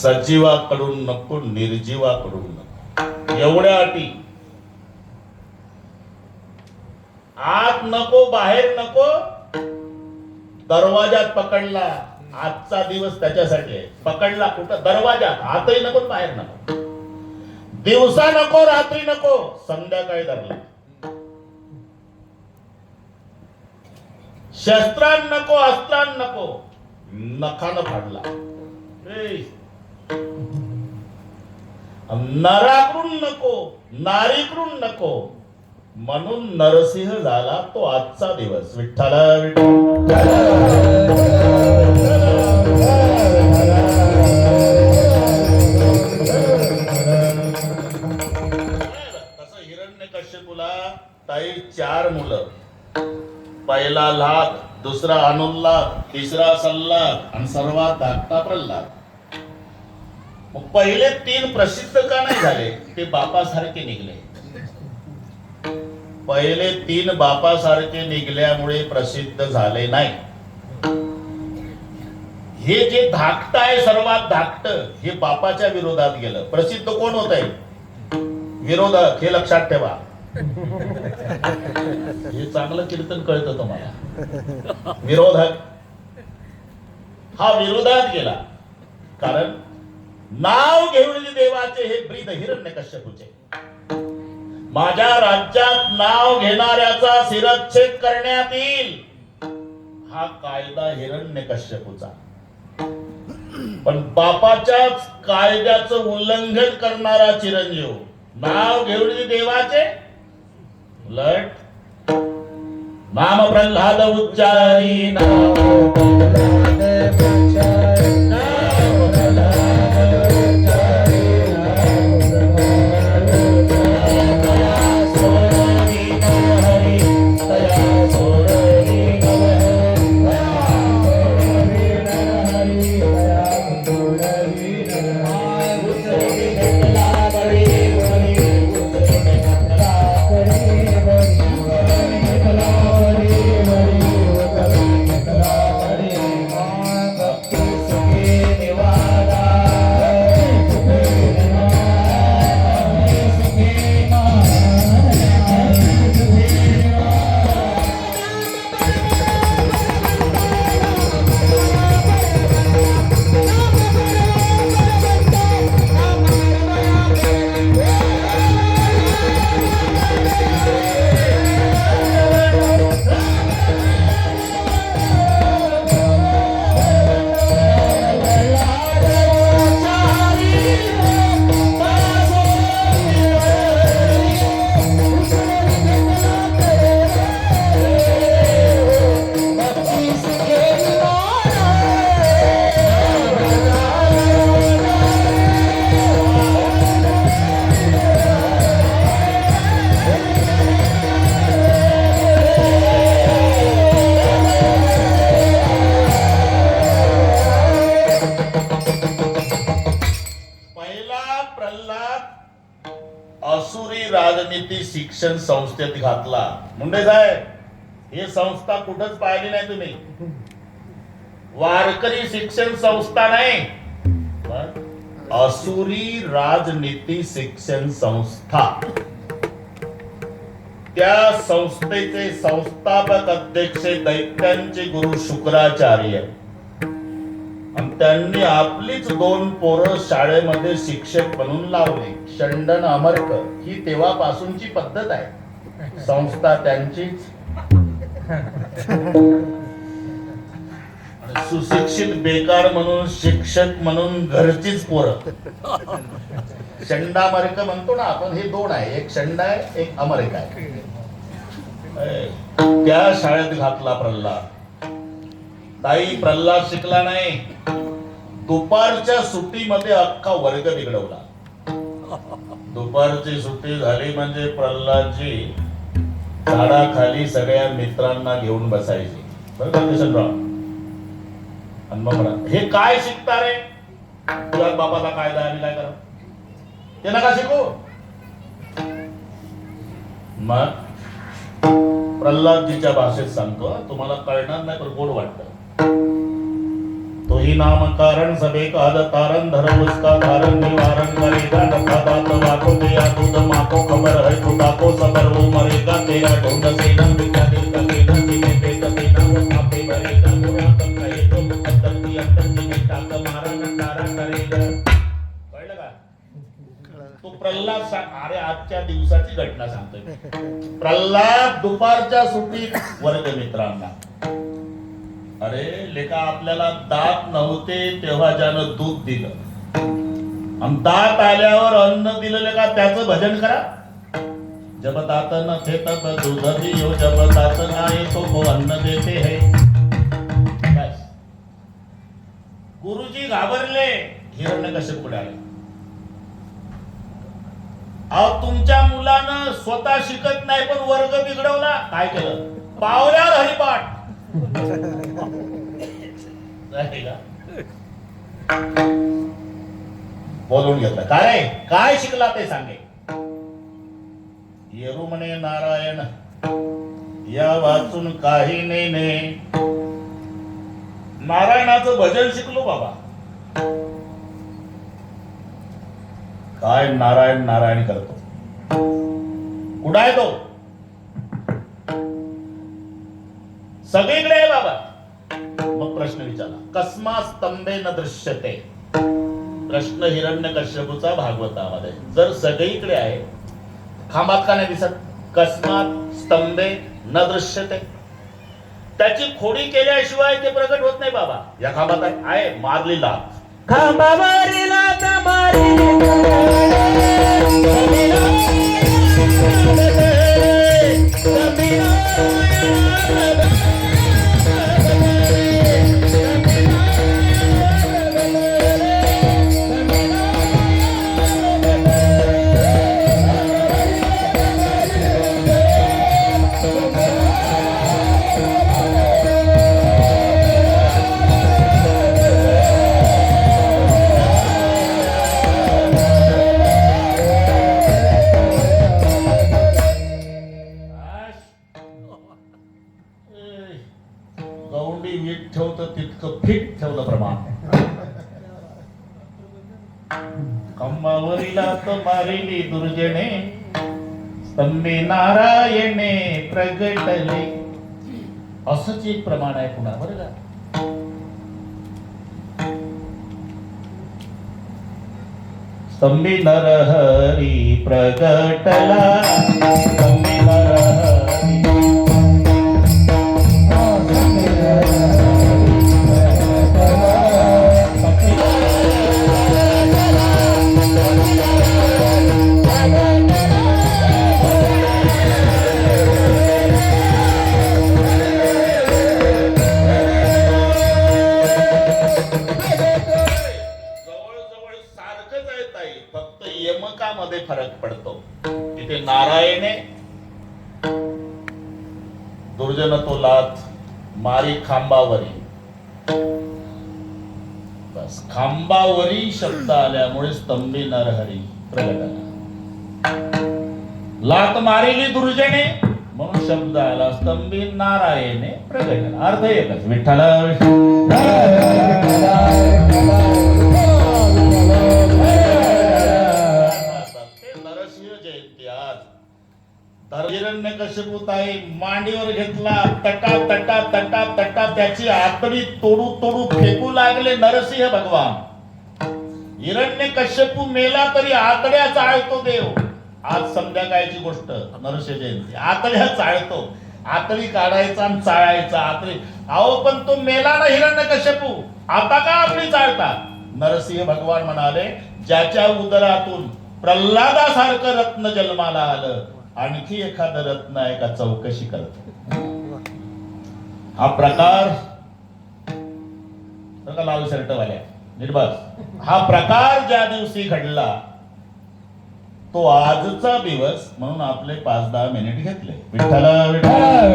सजीवाकडून नको निर्जीवाकडून नको. एवढ्या अटी. आत नको बाहेर नको. दरवाजात पकडला आजचा दिवस त्याच्यासाठी आहे. पकडला कुठं? दरवाजात. आतही नको बाहेर नको. दिवसा नको रात्री नको संध्याकाळी धरला शस्त्रान नको अस्त्रां नको. नखानं फाडला. नराकडून नको नारीकडून नको. म्हणून नरसिंह झाला तो आजचा दिवस. विठ्ठला तसं हिरण्य कश्यपूला ताई चार मुलं. पहिला लाग दुसरा अनुल्लाद तिसरा सल्लाद आणि सर्वात धाकटा प्रल्हाद. पहिले तीन प्रसिद्ध का नाही झाले? ते बापासारखे निघले. पहिले तीन बापासारखे निघल्यामुळे प्रसिद्ध झाले नाही. हे जे धाकट आहे सर्वात धाकट हे बापाच्या विरोधात गेलं. प्रसिद्ध कोण होत आहे विरोधक हे लक्षात ठेवा. हे चांगलं कीर्तन कळतं तुम्हाला. विरोधक. हा विरोधात गेला. कारण नाव घेऊन देवाचे हे ब्रीद हिरण्य कश्यपूचे. माझ्या राज्यात नाव घेणाऱ्याचा शिरच्छेद करण्यात येईल. हा कायदा हिरण्य कश्यपूचा. पण बापाच्याच कायद्याचं उल्लंघन करणारा चिरंजीव नाव घेऊन देवाचे? उलट नाम प्रल्हाद उच्चारी नाम पहिला संस्थेत घातला. मुंडे साहेब ही संस्था कुठंच पाहिली नाही तुम्ही. वारकरी शिक्षण संस्था नाही. पण असुरी राजनीती शिक्षण संस्था. त्या संस्थेचे संस्थापक अध्यक्ष दैत्यांचे गुरु शुक्राचार्य. त्यांनी आपलीच दोन पोरं शाळेमध्ये शिक्षक म्हणून लावले. शंडन अमर्क ही तेव्हापासूनची पद्धत आहे. संस्था त्यांचीच. सुशिक्षित बेकार म्हणून शिक्षक म्हणून घरचीच पोरं. शंडामर्क म्हणतो ना आपण हे दोन आहे. एक शंड आहे एक अमरिका आहे. त्या शाळेत घातला प्रल्हाद. ताई प्रल्हाद शिकला नाही. दुपारच्या सुट्टीमध्ये अख्खा वर्ग बिघडवला. दुपारची सुट्टी झाली म्हणजे प्रल्हादजी झाडाखाली सगळ्या मित्रांना घेऊन बसायचे. बरं का किशनराव? मग म्हणा हे काय शिकता रे? तुझ्या बापाचा कायदा आम्ही काय करा? ते नका शिकू. मग प्रल्हादजीच्या भाषेत सांगतो तुम्हाला कळणार नाही पण गोड वाटत. तो ही नाम कारण सबे काद तारण धर उसका कारण निवारण करेगा नफा दात वाको दिया दूध माको खबर है खुदा को सबर वो मरेगा तेरा ढूंढ से न बिका दिल का के न दिने पे कभी ना वो आपे भरेगा मुरा तब कहे तो मुकद्दर की अंदर दिने ताक मारा नंदारा करेगा कळलं का तो प्रल्हाद सांग. अरे आजच्या दिवसाची घटना सांगतोय प्रल्हाद दुपारच्या सुट्टीत वर्ग मित्रांना. अरे लेका आपल्याला दात नव्हते तेव्हा ज्यानं दूध दिलं. आणि दात आल्यावर अन्न दिलं लेखा त्याचं भजन करा. जब दात न थे दूध दियो जब दात नाही तो अन्न देते हे. गुरुजी घाबरले. हिरण्य कसे पुढे आले. अहो तुमच्या मुलानं स्वतः शिकत नाही पण वर्ग बिघडवला. काय केलं? पावल्यावर हरिपाठ. बोलून घेतलं. काय? काय शिकला ते सांगे. येरू म्हणे नारायण. या वाचून काही नाही ने. नारायणाचं भजन शिकलो बाबा. काय नारायण नारायण करतो? कुठं आहे तो? सगळीकडे आहे बाबा. मग प्रश्न विचारला कस्मा स्तंभे न दृश्यते. प्रश्न हिरण्य कश्यपूचा भागवतामध्ये. जर सगळीकडे आहे खांबात का नाही दिसत? कस्मात स्तंभे न दृश्यते. त्याची खोडी केल्याशिवाय ते प्रगट होत नाही बाबा. या खांबात आहे. मारली लाथ खांबावरीला कंबावरीला तर मारिली दुर्जने. स्तंभे नारायणे प्रगटले. असंच एक प्रमाण आहे पुन्हा बरं का? स्तंभी नरहरी प्रगटला. दुर्जन तो लाथ मारी खांबावरी. बस खांबावरी शब्द आल्यामुळे स्तंभी नरहरी प्रगट लात मारिली दुर्जने म्हणून शब्द आला स्तंभी नारायणे प्रगट अर्थ एकच विठ्ठल. तर हिरण्य मांडीवर घेतला तटा तटा तटा तटा त्याची आतडी तोडू तोडू फेकू लागले नरसिंह भगवान. हिरण्य कश्यपू मेला तरी आतड्या चाळतो देव. आज संध्याकाळची गोष्ट नरसिंह जयंती. आतड्या चाळतो. आतडी काढायचा आणि चाळायचा आतडी. अहो पण तो मेला ना हिरण्य कश्यपू. आता का आतडी चाळतात? नरसिंह भगवान म्हणाले ज्याच्या उदरातून प्रल्हादासारखं रत्न जन्माला आलं आणखी एखादा रत्न आहे का चौकशी करत. हा प्रकार बरं लाल शर्टवाल्या निर्बस हा प्रकार ज्या दिवशी घडला तो आजचा दिवस म्हणून आपले पाच दहा मिनिट घेतले. विठ्ठल विठ्ठल.